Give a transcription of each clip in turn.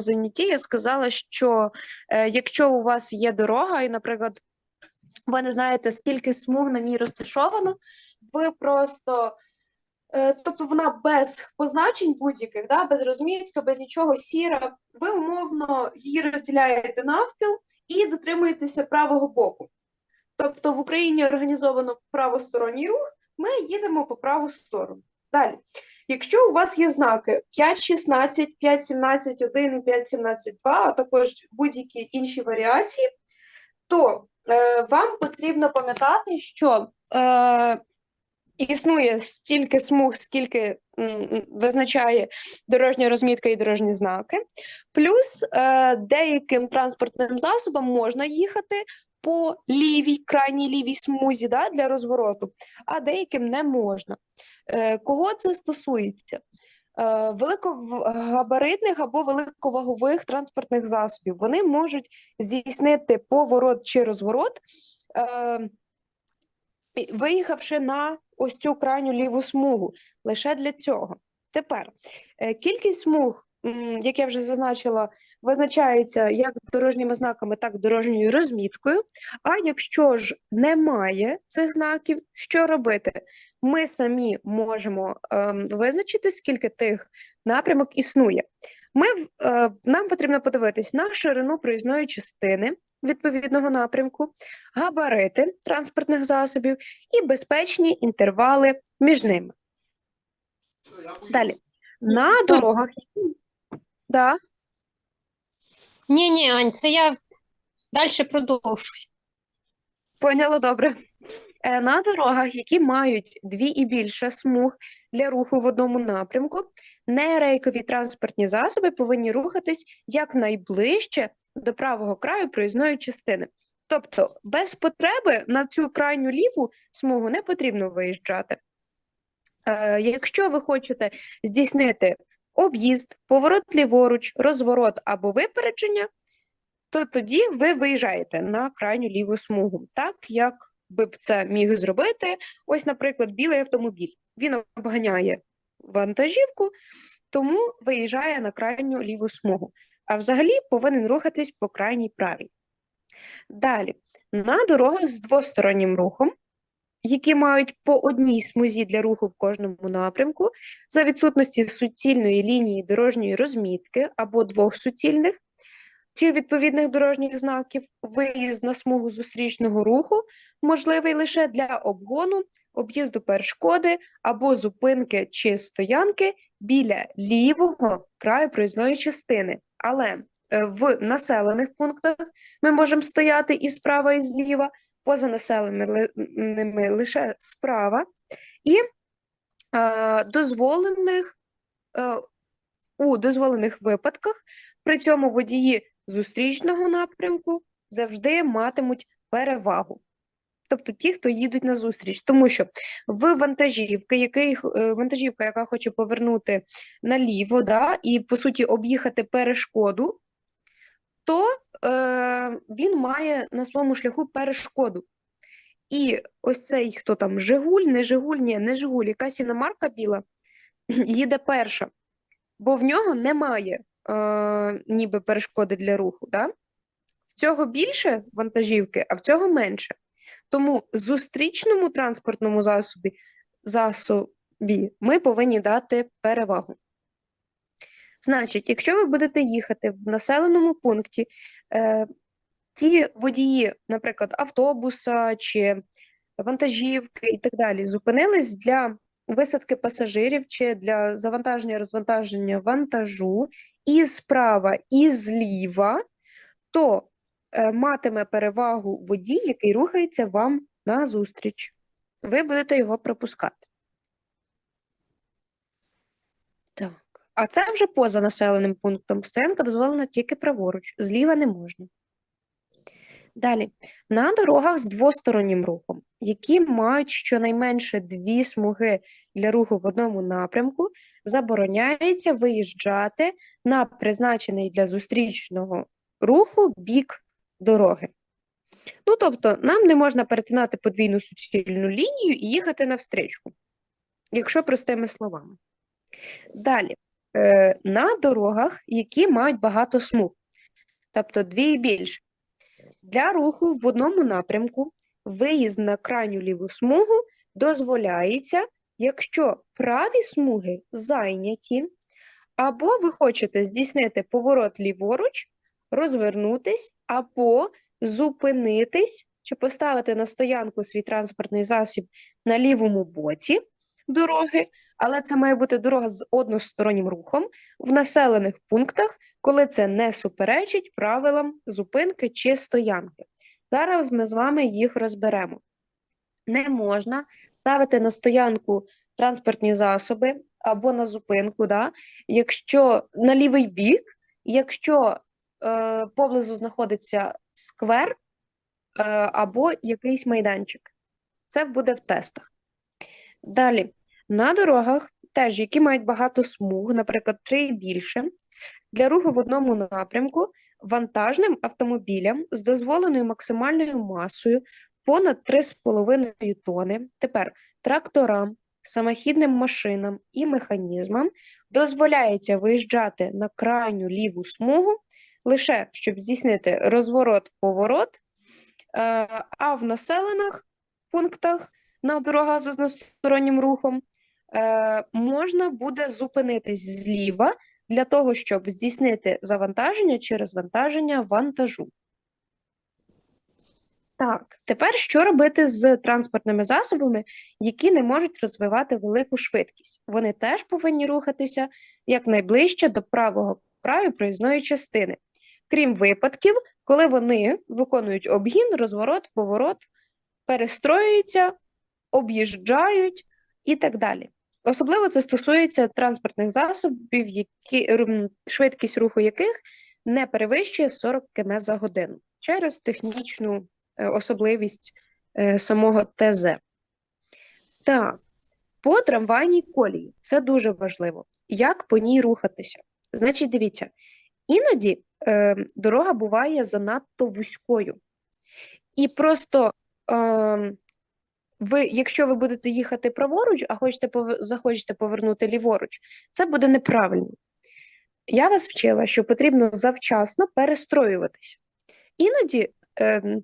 занятті я сказала, що е, якщо у вас є дорога, і, наприклад, ви не знаєте, скільки смуг на ній розташовано, ви просто, е, тобто вона без позначень будь-яких, да, без розмітки, без нічого сіра, ви умовно її розділяєте навпіл і дотримуєтеся правого боку. Тобто в Україні організовано правосторонній рух, ми їдемо по праву сторону. Далі. Якщо у вас є знаки 5.16, 5.17, 1 і 5.17, 2, а також будь-які інші варіації, то е, вам потрібно пам'ятати, що е, існує стільки смуг, скільки м, визначає дорожня розмітка і дорожні знаки. Плюс е, деяким транспортним засобам можна їхати по лівій, крайній лівій смузі да, для розвороту, а деяким не можна. Е, Кого це стосується? Е, Великовгабаритних або великовагових транспортних засобів. Вони можуть здійснити поворот чи розворот, е, виїхавши на ось цю крайню ліву смугу. Лише для цього. Тепер е, кількість смуг, як я вже зазначила, визначається як дорожніми знаками, так і дорожньою розміткою. А якщо ж немає цих знаків, що робити? Ми самі можемо ем, визначити, скільки тих напрямок існує. Ми, е, нам потрібно подивитись на ширину проїзної частини відповідного напрямку, габарити транспортних засобів і безпечні інтервали між ними. Далі. На дорогах. Да. Ні, ні, Ань, це я далі продовжусь. Поняла добре. Е, На дорогах, які мають дві і більше смуг для руху в одному напрямку, нерейкові транспортні засоби повинні рухатись якнайближче до правого краю проїзної частини. Тобто, без потреби на цю крайню ліву смугу не потрібно виїжджати. Е, Якщо ви хочете здійснити об'їзд, поворот ліворуч, розворот або випередження, то тоді ви виїжджаєте на крайню ліву смугу, так як би б це міг зробити. Ось, наприклад, білий автомобіль. Він обганяє вантажівку, тому виїжджає на крайню ліву смугу. А взагалі повинен рухатись по крайній правій. Далі, на дорогах з двостороннім рухом, які мають по одній смузі для руху в кожному напрямку, за відсутності суцільної лінії дорожньої розмітки або двох суцільних, чи відповідних дорожніх знаків, виїзд на смугу зустрічного руху можливий лише для обгону, об'їзду перешкоди або зупинки чи стоянки біля лівого краю проїзної частини. Але е, в населених пунктах ми можемо стояти і справа, і зліва, поза населеними лише справа, і е, дозволених, е, у дозволених випадках при цьому водії зустрічного напрямку завжди матимуть перевагу. Тобто ті, хто їдуть на зустріч, тому що в вантажівки, який, е, вантажівка, яка хоче повернути наліво, да, і по суті об'їхати перешкоду, то е, він має на своєму шляху перешкоду. І ось цей, хто там, Жигуль, не Жигуль, ні, не Жигуль, якась іномарка біла, їде перша, бо в нього немає е, ніби перешкоди для руху. Да? В цього більше вантажівки, а в цього менше. Тому зустрічному транспортному засобі, засобі ми повинні дати перевагу. Значить, якщо ви будете їхати в населеному пункті, е, ті водії, наприклад, автобуса чи вантажівки і так далі, зупинились для висадки пасажирів чи для завантаження розвантаження вантажу і справа, і зліва, то е, матиме перевагу водій, який рухається вам назустріч. Ви будете його пропускати. Так. А це вже поза населеним пунктом. Стоянка дозволена тільки праворуч, зліва не можна. Далі. На дорогах з двостороннім рухом, які мають щонайменше дві смуги для руху в одному напрямку, забороняється виїжджати на призначений для зустрічного руху бік дороги. Ну, тобто, нам не можна перетинати подвійну суцільну лінію і їхати навстрічку, якщо простими словами. Далі, на дорогах, які мають багато смуг, тобто дві і більше. Для руху в одному напрямку виїзд на крайню ліву смугу дозволяється, якщо праві смуги зайняті, або ви хочете здійснити поворот ліворуч, розвернутись, або зупинитись чи поставити на стоянку свій транспортний засіб на лівому боці дороги, але це має бути дорога з одностороннім рухом в населених пунктах, коли це не суперечить правилам зупинки чи стоянки. Зараз ми з вами їх розберемо. Не можна ставити на стоянку транспортні засоби або на зупинку, да, якщо на лівий бік, якщо е, поблизу знаходиться сквер е, або якийсь майданчик. Це буде в тестах. Далі, на дорогах, теж, які мають багато смуг, наприклад, три і більше, для руху в одному напрямку вантажним автомобілям з дозволеною максимальною масою понад 3,5 тони, тепер тракторам, самохідним машинам і механізмам дозволяється виїжджати на крайню ліву смугу лише щоб здійснити розворот-поворот, е, а в населених пунктах на дорогах з одностороннім рухом е, можна буде зупинитись зліва для того, щоб здійснити завантаження чи розвантаження вантажу. Так, тепер що робити з транспортними засобами, які не можуть розвивати велику швидкість? Вони теж повинні рухатися якнайближче до правого краю проїзної частини, крім випадків, коли вони виконують обгін, розворот, поворот, перестроюються, об'їжджають і так далі. Особливо це стосується транспортних засобів, які, швидкість руху яких не перевищує 40 км за годину через технічну е, особливість е, самого ТЗ. Так, по трамвайній колії це дуже важливо. Як по ній рухатися? Значить, дивіться, іноді е, дорога буває занадто вузькою. І просто е, ви, якщо ви будете їхати праворуч, а хочете захочете повернути ліворуч, це буде неправильно. Я вас вчила, що потрібно завчасно перестроюватися. Іноді е,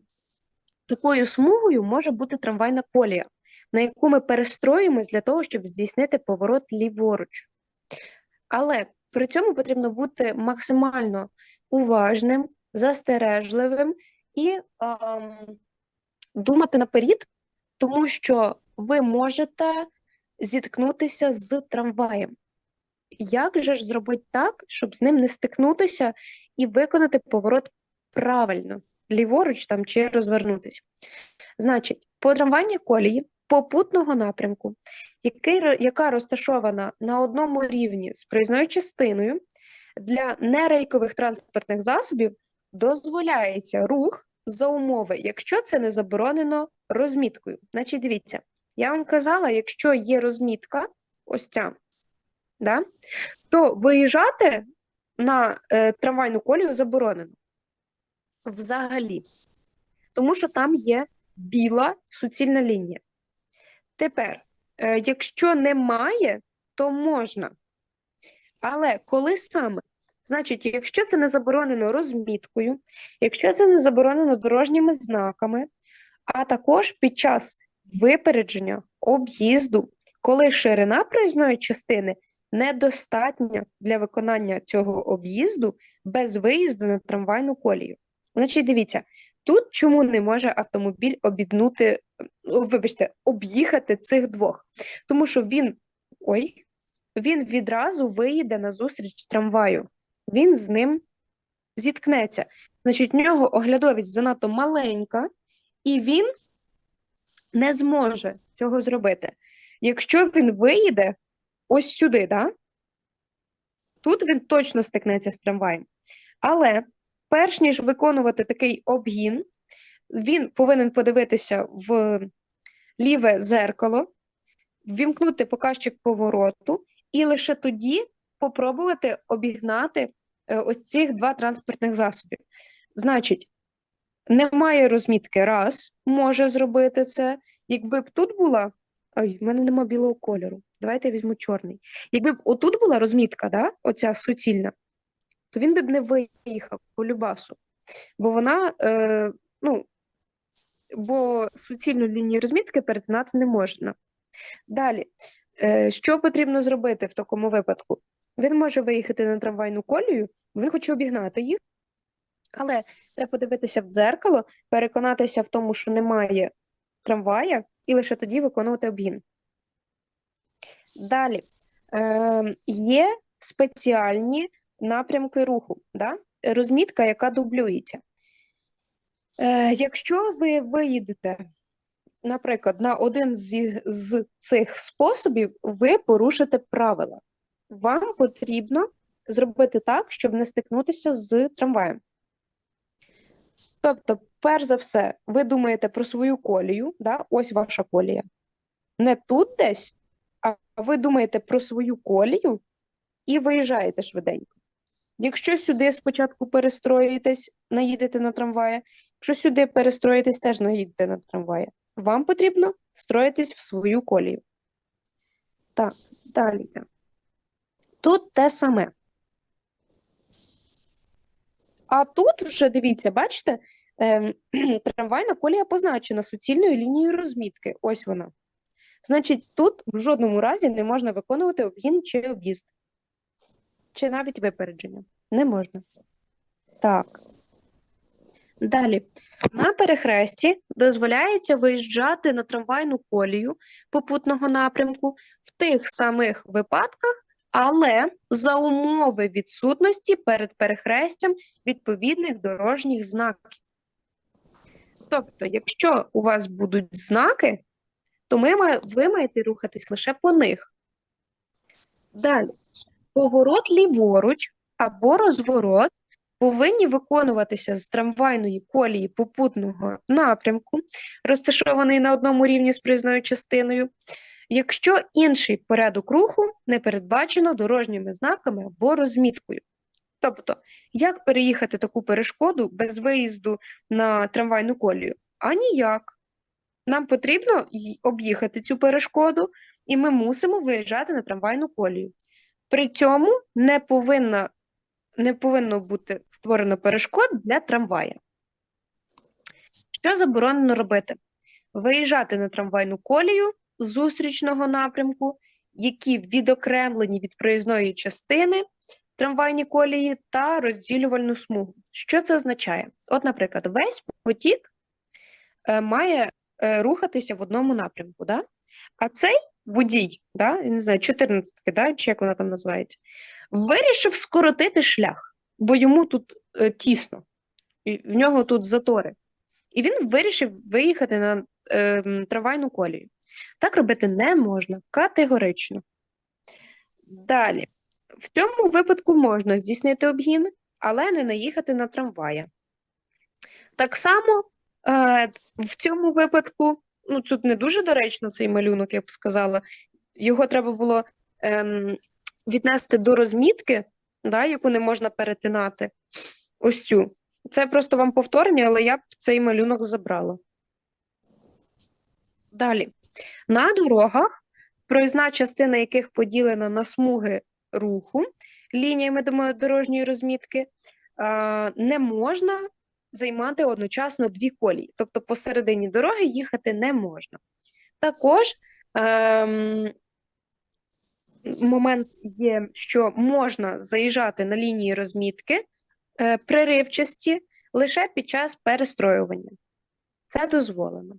такою смугою може бути трамвайна колія, на яку ми перестроїмось для того, щоб здійснити поворот ліворуч. Але при цьому потрібно бути максимально уважним, застережливим і ем, думати наперед, тому що ви можете зіткнутися з трамваєм. Як же ж зробити так, щоб з ним не стикнутися і виконати поворот правильно, ліворуч там чи розвернутися? Значить, по трамвайній колії попутного напрямку, який, яка розташована на одному рівні з проїзною частиною, для нерейкових транспортних засобів дозволяється рух за умови, якщо це не заборонено розміткою. Значить, дивіться, я вам казала, якщо є розмітка, ось ця, да, то виїжджати на е, трамвайну колію заборонено. Взагалі. Тому що там є біла суцільна лінія. Тепер, е, якщо немає, то можна. Але коли саме? Значить, якщо це не заборонено розміткою, якщо це не заборонено дорожніми знаками, а також під час випередження, об'їзду, коли ширина проїзної частини недостатня для виконання цього об'їзду без виїзду на трамвайну колію. Значить, дивіться, тут чому не може автомобіль обіднути, вибачте, об'їхати цих двох? Тому що він, ой, він відразу виїде на зустріч трамваю. Він з ним зіткнеться. Значить, в нього оглядовість занадто маленька, і він не зможе цього зробити. Якщо він виїде ось сюди, да? тут він точно стикнеться з трамваєм. Але перш ніж виконувати такий обгін, він повинен подивитися в ліве зеркало, ввімкнути показчик повороту, і лише тоді попробувати обігнати е, ось цих два транспортних засобів. Значить, немає розмітки раз, може зробити це. Якби б тут була. Ой, в мене нема білого кольору. Давайте я візьму чорний. Якби б отут була розмітка, да, оця суцільна, то він би б не виїхав по любасу. Бо вона, е, ну, бо суцільну лінію розмітки перетинати не можна. Далі, е, що потрібно зробити в такому випадку? Він може виїхати на трамвайну колію, він хоче обігнати їх, але треба подивитися в дзеркало, переконатися в тому, що немає трамвая, і лише тоді виконувати обгін. Далі, е, є спеціальні напрямки руху, да? розмітка, яка дублюється. Е, якщо ви виїдете, наприклад, на один з, з цих способів, ви порушите правила. Вам потрібно зробити так, щоб не стикнутися з трамваєм. Тобто, перш за все, ви думаєте про свою колію, да? ось ваша колія. Не тут десь, а ви думаєте про свою колію і виїжджаєте швиденько. Якщо сюди спочатку перестроїтесь, наїдете на трамваї, якщо сюди перестроїтесь, теж наїдете на трамваї. Вам потрібно встроїтись в свою колію. Так, далі. Тут те саме. А тут вже дивіться, бачите, трамвайна колія позначена суцільною лінією розмітки. Ось вона. Значить, тут в жодному разі не можна виконувати обгін чи об'їзд, чи навіть випередження. Не можна. Так. Далі. На перехресті дозволяється виїжджати на трамвайну колію попутного напрямку в тих самих випадках, але за умови відсутності перед перехрестям відповідних дорожніх знаків. Тобто, якщо у вас будуть знаки, то ми, ви маєте рухатись лише по них. Далі. Поворот ліворуч або розворот повинні виконуватися з трамвайної колії попутного напрямку, розташований на одному рівні з проїзною частиною, якщо інший порядок руху не передбачено дорожніми знаками або розміткою. Тобто, як переїхати таку перешкоду без виїзду на трамвайну колію? А ніяк. Нам потрібно об'їхати цю перешкоду, і ми мусимо виїжджати на трамвайну колію. При цьому не повинна, не повинно бути створено перешкод для трамвая. Що заборонено робити? Виїжджати на трамвайну колію зустрічного напрямку, які відокремлені від проїзної частини трамвайні колії та розділювальну смугу. Що це означає? От, наприклад, весь потік е, має е, рухатися в одному напрямку, да? а цей водій, да? не знаю, 14 да? чи як вона там називається, вирішив скоротити шлях, бо йому тут е, тісно, і в нього тут затори. І він вирішив виїхати на е, трамвайну колію. Так робити не можна, категорично. Далі. В цьому випадку можна здійснити обгін, але не наїхати на трамвая. Так само е, в цьому випадку, ну тут не дуже доречно цей малюнок, я б сказала, його треба було ем, віднести до розмітки, да, яку не можна перетинати. Ось цю. Це просто вам повторення, але я б цей малюнок забрала. Далі. На дорогах, проїзна частина яких поділена на смуги руху лініями дорожньої розмітки, не можна займати одночасно дві колії. Тобто посередині дороги їхати не можна. Також ем, момент є, що можна заїжджати на лінії розмітки е, преривчасті лише під час перестроювання. Це дозволено.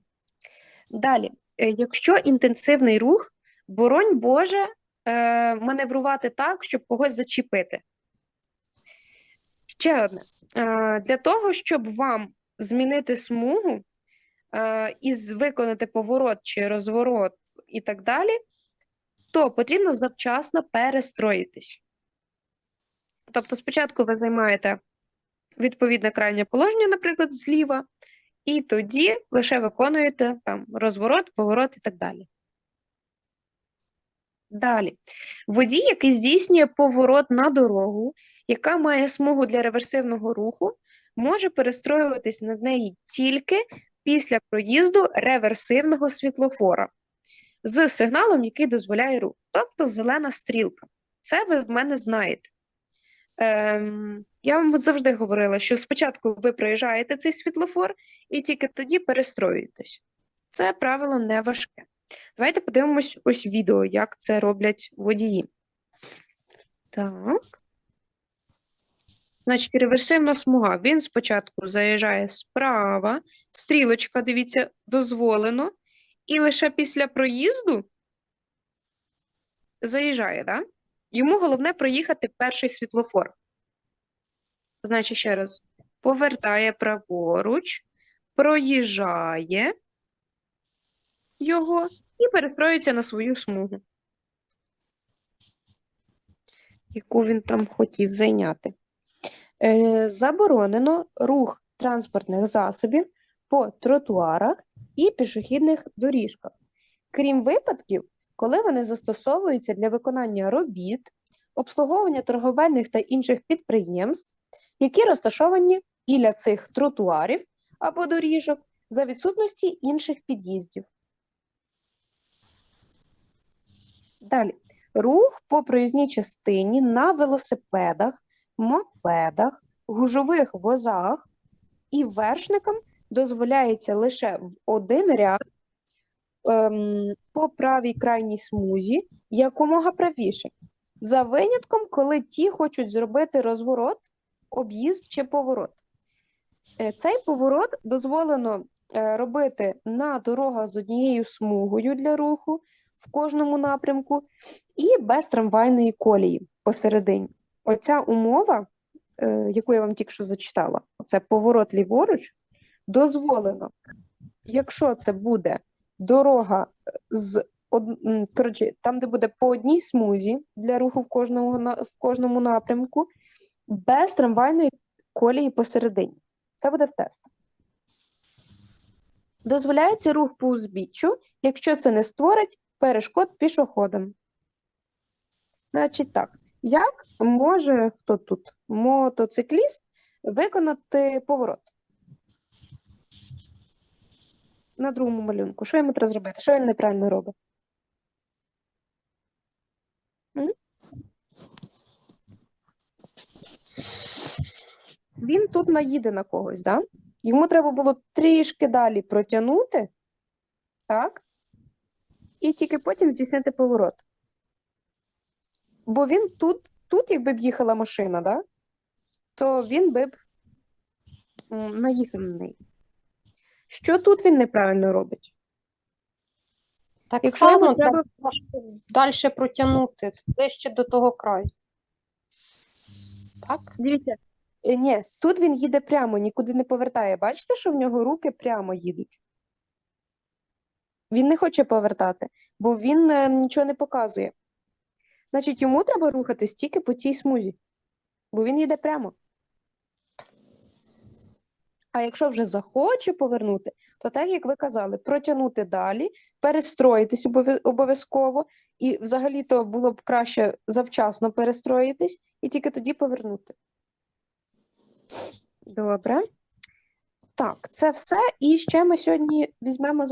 Далі, е, якщо інтенсивний рух, боронь Боже, е, маневрувати так, щоб когось зачепити. Ще одне. Е, Для того, щоб вам змінити смугу е, і виконати поворот чи розворот і так далі, то потрібно завчасно перестроїтись. Тобто спочатку ви займаєте відповідне крайнє положення, наприклад, зліва, і тоді лише виконуєте там розворот, поворот і так далі. Далі. Водій, який здійснює поворот на дорогу, яка має смугу для реверсивного руху, може перестроюватись на неї тільки після проїзду реверсивного світлофора. з сигналом, який дозволяє рух, тобто зелена стрілка. Це ви в мене знаєте. Ем, я вам завжди говорила, що спочатку ви проїжджаєте цей світлофор і тільки тоді перестроюєтесь. Це правило не важке. Давайте подивимось ось відео, як це роблять водії. Так. Значить, реверсивна смуга. Він спочатку заїжджає справа, стрілочка, дивіться, дозволено, і лише після проїзду заїжджає, да? Йому головне проїхати перший світлофор. Значить, ще раз, повертає праворуч, проїжджає його і перестроюється на свою смугу, яку він там хотів зайняти. Е, заборонено рух транспортних засобів по тротуарах і пішохідних доріжках, крім випадків, коли вони застосовуються для виконання робіт, обслуговування торговельних та інших підприємств, які розташовані біля цих тротуарів або доріжок за відсутності інших під'їздів. Далі. Рух по проїзній частині на велосипедах, мопедах, гужових возах і вершникам дозволяється лише в один ряд ем, по правій крайній смузі якомога правіше, за винятком, коли ті хочуть зробити розворот, об'їзд чи поворот. Е, Цей поворот дозволено е, робити на дорогах з однією смугою для руху в кожному напрямку і без трамвайної колії посередині. Оця умова, е, яку я вам тільки що зачитала, це поворот ліворуч, дозволено, якщо це буде дорога з коротше, там, де буде по одній смузі для руху в кожному, в кожному напрямку, без трамвайної колії посередині. Це буде в тестах. Дозволяється рух по узбіччю, якщо це не створить перешкод пішоходам. Значить так, як може хто тут? Мотоцикліст виконати поворот? На другому малюнку. Що йому треба зробити? Що він неправильно робить? Він тут наїде на когось, да? Йому треба було трішки далі протягнути, так? І тільки потім здійснити поворот. Бо він тут, тут якби б їхала машина, да? то він би б наїхав на неї. Що тут він неправильно робить? Так Якщо само треба- треба далі протягнути, ближче до того краю. Так? Дивіться, е, ні, тут він їде прямо, нікуди не повертає. Бачите, що в нього руки прямо їдуть? Він не хоче повертати, бо він е, нічого не показує. Значить, йому треба рухатись тільки по цій смузі, бо він їде прямо. А якщо вже захоче повернути, то так, як ви казали, протягнути далі, перестроїтись обов'я- обов'язково, і взагалі-то було б краще завчасно перестроїтись і тільки тоді повернути. Добре. Так, це все. І ще ми сьогодні візьмемо